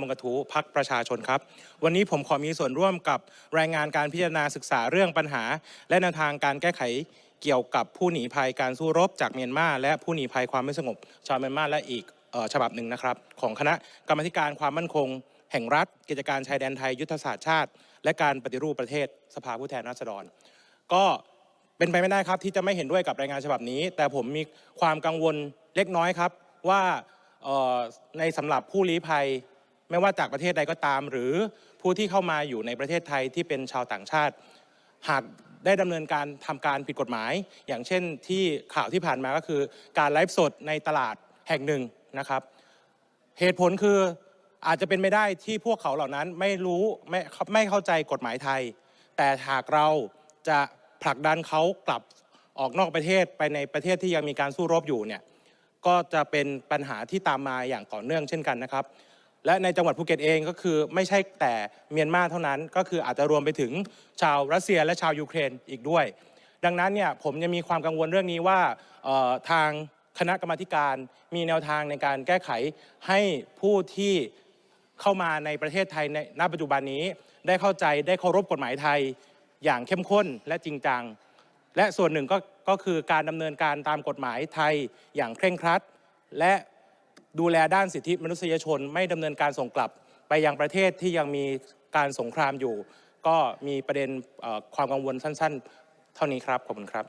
มงกระทูพักประชาชนครับ วันนี้ผมขอมีส่วนร่วมกับรายงานการพิจารณาศึกษาเรื่องปัญหา และแนวทางการแก้ไขเกี่ยวกับผู้หนีภัยการสู้รบจากเมียนมาและผู้หนีภัยความไม่สงบ ชาวเมียนมาและอีกฉบับหนึ่งนะครับ ของคณะกรรมธิการความมั่นคง แห่งรัฐ กิจการชายแดนไทยยุทธศาสตร์ชาติ และการปฏิรูปประเทศสภาผู้แทนราษฎร ก็เป็นไปไม่ได้ครับที่จะไม่เห็นด้วยกับรายงานฉบับนี้ แต่ผมมีความกังวลเล็กน้อยครับว่าในสำหรับผู้ลี้ภัย ไม่ว่าจากประเทศใดก็ตาม หรือผู้ที่เข้ามาอยู่ในประเทศไทยที่เป็นชาวต่างชาติ หากได้ดำเนินการทำการผิดกฎหมาย อย่างเช่นที่ข่าวที่ผ่านมาก็คือ การไลฟ์สดในตลาดแห่งหนึ่งนะครับ เหตุผลคืออาจจะเป็นไม่ได้ที่พวกเขาเหล่านั้นไม่รู้ไม่ไม่เข้าใจกฎหมายไทย แต่หากเราจะผลักดันเขากลับออกนอกประเทศไปในประเทศที่ยังมีการสู้รบอยู่เนี่ยก็จะเป็นปัญหาที่ตามมาอย่างต่อเนื่องเช่นกันนะครับ และในจังหวัดภูเก็ตเองก็คือไม่ใช่แต่เมียนมาเท่านั้น ก็คืออาจจะรวมไปถึงชาวรัสเซียและชาวยูเครนอีกด้วย ดังนั้นเนี่ยผมยังมีความกังวลเรื่องนี้ว่าทางคณะกรรมาธิการมีแนวทางในการแก้ไขให้ผู้ที่เข้ามาในประเทศไทยในณปัจจุบันนี้ ได้เข้าใจได้เคารพกฎหมายไทยอย่างเข้มข้นและจริงจัง และส่วนหนึ่งก็ก็คือการดำเนินการตามกฎหมายไทยอย่างเคร่งครัด และ ดูแลด้านสิทธิมนุษยชน ไม่ดำเนินการส่งกลับไปยังประเทศที่ยังมีการสงครามอยู่ ก็มีประเด็นความกังวลสั้น ๆ เท่านี้ครับขอบคุณครับ